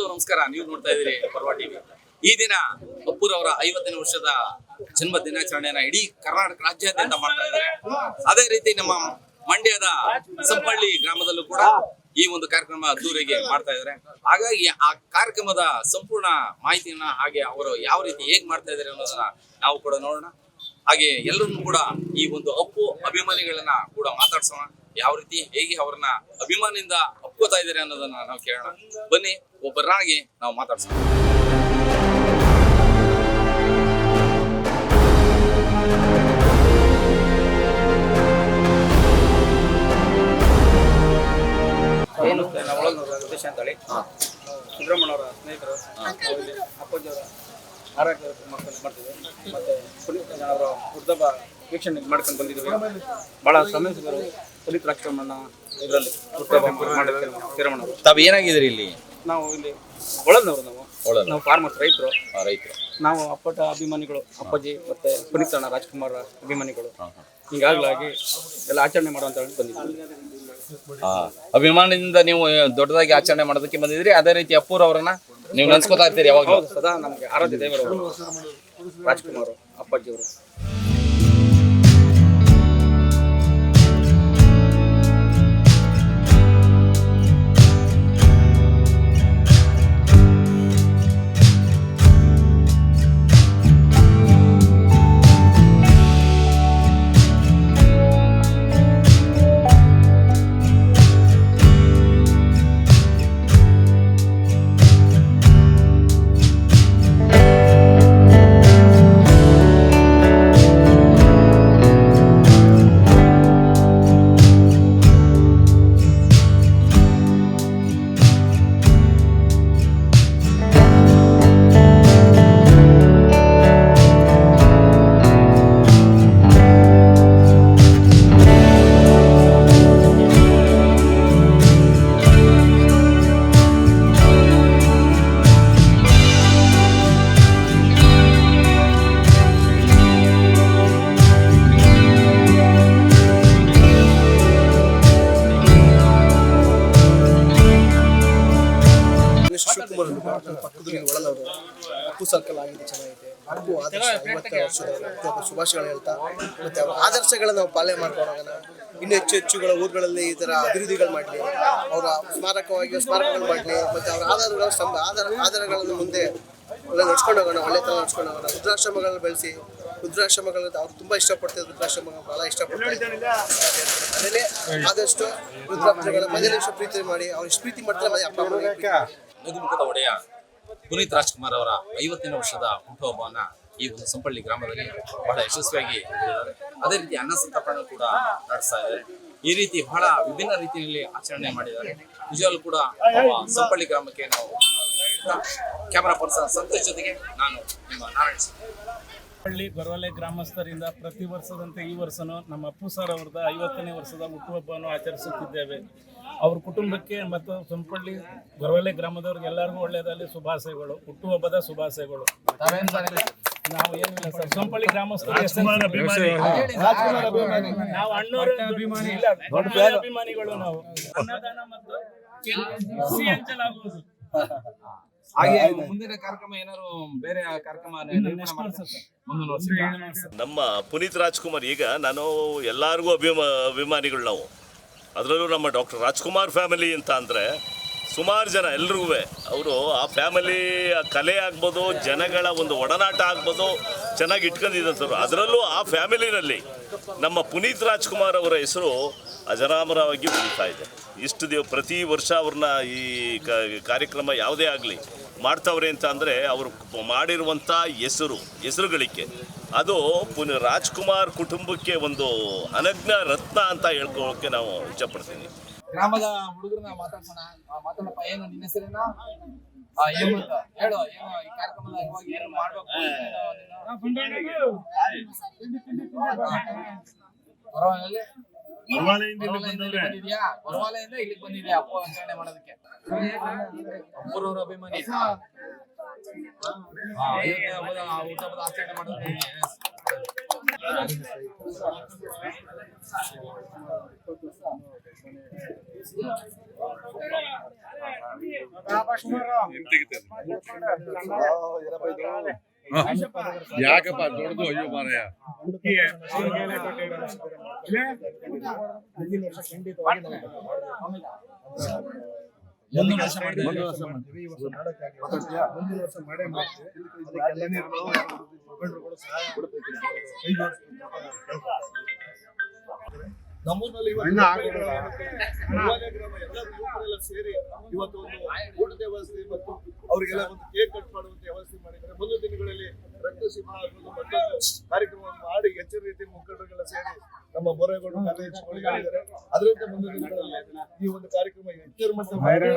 ಎಲ್ಲರಿಗೂ ನಮಸ್ಕಾರ. ನೀವು ನೋಡ್ತಾ ಇದ್ದೀರಿ ಪರ್ವಾ ಟಿವಿ. ಈ ದಿನ ಅಪ್ಪುರವರ ಅವರ ಐವತ್ತನೇ ವರ್ಷದ ಜನ್ಮ ದಿನಾಚರಣೆಯನ್ನ ಇಡೀ ಕರ್ನಾಟಕ ರಾಜ್ಯಾದ್ಯಂತ ಮಾಡ್ತಾ ಇದ್ದಾರೆ. ಅದೇ ರೀತಿ ನಮ್ಮ ಮಂಡ್ಯದ ಸಂಪಳ್ಳಿ ಗ್ರಾಮದಲ್ಲೂ ಕೂಡ ಈ ಒಂದು ಕಾರ್ಯಕ್ರಮ ಅದ್ದೂರಿಗೆ ಮಾಡ್ತಾ ಇದ್ದಾರೆ. ಹಾಗಾಗಿ ಆ ಕಾರ್ಯಕ್ರಮದ ಸಂಪೂರ್ಣ ಮಾಹಿತಿಯನ್ನ ಹಾಗೆ ಅವರು ಯಾವ ರೀತಿ ಹೇಗ್ ಮಾಡ್ತಾ ಇದ್ದಾರೆ ಅನ್ನೋದನ್ನ ನಾವು ಕೂಡ ನೋಡೋಣ. ಹಾಗೆ ಎಲ್ಲರನ್ನೂ ಕೂಡ ಈ ಒಂದು ಅಪ್ಪು ಅಭಿಮಾನಿಗಳನ್ನ ಕೂಡ ಮಾತಾಡ್ಸೋಣ. ಯಾವ ರೀತಿ ಹೇಗೆ ಅವ್ರನ್ನ ಅಭಿಮಾನಿಯಿಂದ ಅಪ್ಕೋತಾ ಇದ್ದಾರೆ ಅನ್ನೋದನ್ನ ನಾವು ಕೇಳೋಣ. ಬನ್ನಿ ಒಬ್ಬರಾಗಿ ನಾವು ಮಾತಾಡ್ಸೋಣ. ಏನು? ಒಳಗ್ನವ್ರು ಉದ್ದೇಶ ಅಂತೇಳಿ. ಸುಬ್ರಹ್ಮಣ್ಯವರ ಸ್ನೇಹಿತರು ಅಪ್ಪಾಜಿ ಅವರ ಆರೋಗ್ಯ ಮಾಡ್ತೀವಿ ಮತ್ತೆ ಪುನೀತ್ ಅವರ ವೀಕ್ಷಣೆ ಮಾಡ್ಕೊಂಡು ಬಂದಿದ್ದೀವಿ. ಬಹಳ ಶ್ರಮಿಸಿದರು ಪುನೀತ್ ಇದರಲ್ಲಿ ತಾವ್ ಏನಾಗಿದ್ರಿ ಇಲ್ಲಿ? ನಾವು ಇಲ್ಲಿ ಒಳನವರು ನಾವು. ನಾವು ಫಾರ್ಮರ್ಸ್ ರೈತರು. ರೈತರು. ನಾವು ಅಪ್ಪಟ ಅಭಿಮಾನಿಗಳು ಅಪ್ಪಾಜಿ ಮತ್ತೆ ಪುನೀತ್ ಅಣ್ಣ ರಾಜ್ಕುಮಾರ್ ಅಭಿಮಾನಿಗಳು. ಹೀಗಾಗ್ಲಾಗಿ ಎಲ್ಲ ಆಚರಣೆ ಮಾಡುವಂತ ಹೇಳಿ ಬಂದಿದ್ದೀವಿ. ಅಭಿಮಾನದಿಂದ ನೀವು ದೊಡ್ಡದಾಗಿ ಆಚರಣೆ ಮಾಡೋದಕ್ಕೆ ಬಂದಿದ್ರಿ ಅದೇ ರೀತಿ ಅಪ್ಪೂರ್ ಅವರನ್ನ ನೀವು ನೆನ್ಸ್ಕೊತಾ ಇರ್ತೀರಿ ಯಾವಾಗ ಹೌದು ಸದಾ ನಮಗೆ ಆರಾಧ್ಯ ದೇವರು ರಾಜ್ಕುಮಾರ್ ಅಪ್ಪಾಜಿಯವರು ನನ್ನ ಪಕ್ಕದಲ್ಲಿ ಒಳನವರು ಅಪ್ಪು ಸರ್ಕಲ್ ಆಗಿದೆ ಚೆನ್ನಾಗಿದೆ. ಅಪ್ಪು ಆದರ್ಶ ಐವತ್ತು ಶುಭಾಶಯಗಳು ಹೇಳ್ತಾ, ಮತ್ತೆ ಅವರ ಆದರ್ಶಗಳನ್ನ ನಾವು ಪಾಲನೆ ಮಾಡ್ಕೊಂಡು ಹೋಗೋಣ ಇನ್ನು ಹೆಚ್ಚು ಹೆಚ್ಚುಗಳ ಊರುಗಳಲ್ಲಿ ಈ ಥರ ಅಭಿವೃದ್ಧಿಗಳು ಮಾಡಲಿ, ಅವರ ಸ್ಮಾರಕವಾಗಿ ಸ್ಮಾರಕಗಳು ಮಾಡಲಿ, ಮತ್ತೆ ಅವರ ಆಧಾರಗಳು ಸ್ತಂಭ ಆಧಾರ, ಆಧಾರಗಳನ್ನು ಮುಂದೆ ಒಳ್ಳೆ ನಡ್ಸ್ಕೊಂಡು ಹೋಗೋಣ, ಒಳ್ಳೆ ಥರ ನಡ್ಸ್ಕೊಂಡು ಹೋಗೋಣ. ವೃದ್ಧಾಶ್ರಮಗಳನ್ನ ಬೆಳೆಸಿ, ವೃದ್ಧಾಶ್ರಮಗಳು ಅವ್ರು ತುಂಬ ಇಷ್ಟಪಡ್ತಾರೆ ರುದ್ರಾಶ್ರಮಗಳು ಬಹಳ ಇಷ್ಟಪಡ್ತಾರೆ. ಆದಷ್ಟು ರುದ್ರಾಶ್ರಮಗಳ ಮನೆಯಲ್ಲಿ ಪ್ರೀತಿ ಮಾಡಿ ಅವ್ರು ಇಷ್ಟು ಪ್ರೀತಿ ಮಾಡ್ತಾರೆ ಮನೆ ಅಪ್ಪ ನಗುಮುಖದ ಒಡೆಯ ಪುನೀತ್ ರಾಜ್ಕುಮಾರ್ ಅವರ ಐವತ್ತನೇ ವರ್ಷದ ಹುಟ್ಟುಹಬ್ಬವನ್ನ ಈ ಒಂದು ಸಂಪಳ್ಳಿ ಗ್ರಾಮದಲ್ಲಿ ಬಹಳ ಯಶಸ್ವಿಯಾಗಿ ಅದೇ ರೀತಿ ಅನ್ನ ಸಂತರ್ಪಣೆ ಕೂಡ ನಡೆಸ್ತಾ ಇದ್ದಾರೆ ಈ ರೀತಿ ಬಹಳ ವಿಭಿನ್ನ ರೀತಿಯಲ್ಲಿ ಆಚರಣೆ ಮಾಡಿದ್ದಾರೆ. ನಿಜವಾಗ್ಲೂ ಕೂಡ ಸಂಪಳ್ಳಿ ಗ್ರಾಮಕ್ಕೆ ನಾವು ಕ್ಯಾಮರಾ ಪರ್ಸನ್ ಸಂತೋಷ್ ಜೊತೆಗೆ ನಾನು ನಿಮ್ಮ ನಾರಾಯಣ. ಹಳ್ಳಿ ಗೊರವಲೆ ಗ್ರಾಮಸ್ಥರಿಂದ ಪ್ರತಿ ವರ್ಷದಂತೆ ಈ ವರ್ಷನೂ ನಮ್ಮ ಅಪ್ಪು ಸರ್ ಅವ್ರದ ಐವತ್ತನೇ ವರ್ಷದ ಹುಟ್ಟುಹಬ್ಬವನ್ನು ಆಚರಿಸುತ್ತಿದ್ದೇವೆ. ಅವ್ರ ಕುಟುಂಬಕ್ಕೆ ಮತ್ತು ಸೊಂಪಳ್ಳಿ ಗೊರವಲೆ ಗ್ರಾಮದವ್ರಿಗೆ ಎಲ್ಲರಿಗೂ ಒಳ್ಳೆಯದಲ್ಲಿ ಶುಭಾಶಯಗಳು ಹುಟ್ಟುಹಬ್ಬದ ಶುಭಾಶಯಗಳು. ನಾವು ಏನಿಲ್ಲ ಸರ್ ಸೊಂಪಳ್ಳಿ ಗ್ರಾಮಸ್ಥರು ನಾವು ಅಣ್ಣವ್ರ ಅಭಿಮಾನಿ. ಇಲ್ಲ ದೊಡ್ಡ ಅಭಿಮಾನಿಗಳು ನಾವು. ಅನ್ನದಾನ ಮತ್ತು ಹಂಚಲಾಗುವುದು ಹಾಗೆ ಮುಂದಿನ ಕಾರ್ಯಕ್ರಮ ಏನಾದ್ರು ಬೇರೆ ಕಾರ್ಯಕ್ರಮ ನಿರ್ಮಾಣ ಮಾಡ್ತಾರೆ? ಮುಂದಿನ ನಮ್ಮ ಪುನೀತ್ ರಾಜ್ಕುಮಾರ್ ಈಗ ನಾನು ಎಲ್ಲರಿಗೂ ಅಭಿಮಾ ಅಭಿಮಾನಿಗಳು ನಾವು. ಅದರಲ್ಲೂ ನಮ್ಮ ಡಾಕ್ಟರ್ ರಾಜ್ಕುಮಾರ್ ಫ್ಯಾಮಿಲಿ ಅಂತ ಅಂದರೆ ಸುಮಾರು ಜನ ಎಲ್ರಿಗೂ ಅವರು ಆ ಫ್ಯಾಮಿಲಿ, ಆ ಕಲೆ ಆಗ್ಬೋದು, ಜನಗಳ ಒಂದು ಒಡನಾಟ ಆಗ್ಬೋದು, ಚೆನ್ನಾಗಿ ಇಟ್ಕೊಂಡಿದ್ದಂಥವ್ರು. ಅದರಲ್ಲೂ ಆ ಫ್ಯಾಮಿಲಿನಲ್ಲಿ ನಮ್ಮ ಪುನೀತ್ ರಾಜ್ಕುಮಾರ್ ಅವರ ಹೆಸರು ಅಜರಾಮರವಾಗಿ ಉಳಿತಾ ಇದೆ. ಇಷ್ಟು ದಿವ, ಪ್ರತಿ ವರ್ಷ ಅವ್ರನ್ನ ಈ ಕಾರ್ಯಕ್ರಮ ಯಾವುದೇ ಆಗಲಿ ಮಾಡ್ತಾವ್ರೆ ಅಂತ ಅಂದರೆ ಅವರು ಮಾಡಿರುವಂಥ ಹೆಸರು, ಹೆಸರುಗಳಿಕೆ. ಅದು ಪುನ, ರಾಜ್ಕುಮಾರ್ ಕುಟುಂಬಕ್ಕೆ ಒಂದು ಅನಗ್ನ ರತ್ನ ಅಂತ ಹೇಳ್ಕೊಳ್ಳೋಕ್ಕೆ ನಾವು ಇಷ್ಟಪಡ್ತೀನಿ ಗ್ರಾಮದ ಹುಡುಗರನ್ನ ಮಾತಾಡ್ಸೋಣ. ಆ, ಮಾತಾಡಪ್ಪ ಏನು ನಿನ್ನ ಹೆಸರೇನ? ಆ, ಏನು ಅಂತ ಹೇಳು ಏನು ಈ ಕಾರ್ಯಕ್ರಮದ ಇವಾಗ ಏನು ಮಾಡ್ಬೇಕು? ಪರವಾಗಿಲ್ಲ ಇಲ್ಲಿಗೆ ಬಂದಿದ್ಯಾ? ಅಪ್ಪ ಆಚರಣೆ ಮಾಡೋದಕ್ಕೆ? ಅಪ್ಪರವ್ರ ಅಭಿಮಾನಿ. ಹುಟ್ಟುಹಬ್ಬದ ಆಚರಣೆ ಮಾಡೋದಕ್ಕೆ ಯಾಕಪ್ಪ ದೊಡ್ಡದು? ಅಯ್ಯೋ ಮಾರಾಯ. ಮುಂದಿನ ವರ್ಷ ಮಾಡ್ತೀವಿ. ನಮ್ಮೂರಿನಲ್ಲಿ ಎಲ್ಲ ಸೇರಿ ಇವತ್ತು ಒಂದು ಊಟದ ವ್ಯವಸ್ಥೆ ಮತ್ತು ಅವರಿಗೆಲ್ಲ ಒಂದು ಕೇಕ್ ಕಟ್ ಮಾಡುವಂತ ವ್ಯವಸ್ಥೆ ಮಾಡಿದ್ದಾರೆ ಮುಂದಿನ ದಿನಗಳಲ್ಲಿ ರಕ್ತ ಶಿಬಿರ ಮತ್ತೊಂದು ಕಾರ್ಯಕ್ರಮವನ್ನು ಮಾಡಿ ಹೆಚ್ಚಿನ ರೀತಿ ಮುಖಂಡರುಗಳ ಸೇರಿ ನಮ್ಮ ಬೋರೇಗೌಡ ಕಾರ್ಯದರ್ಶಿಗಳು ಅದರಿಂದ ಮುಂದಿನ ದಿನಗಳಲ್ಲಿ ಈ ಒಂದು ಕಾರ್ಯಕ್ರಮ ಎಚ್ಚರ ಮಟ್ಟ ಮಾಡಿ-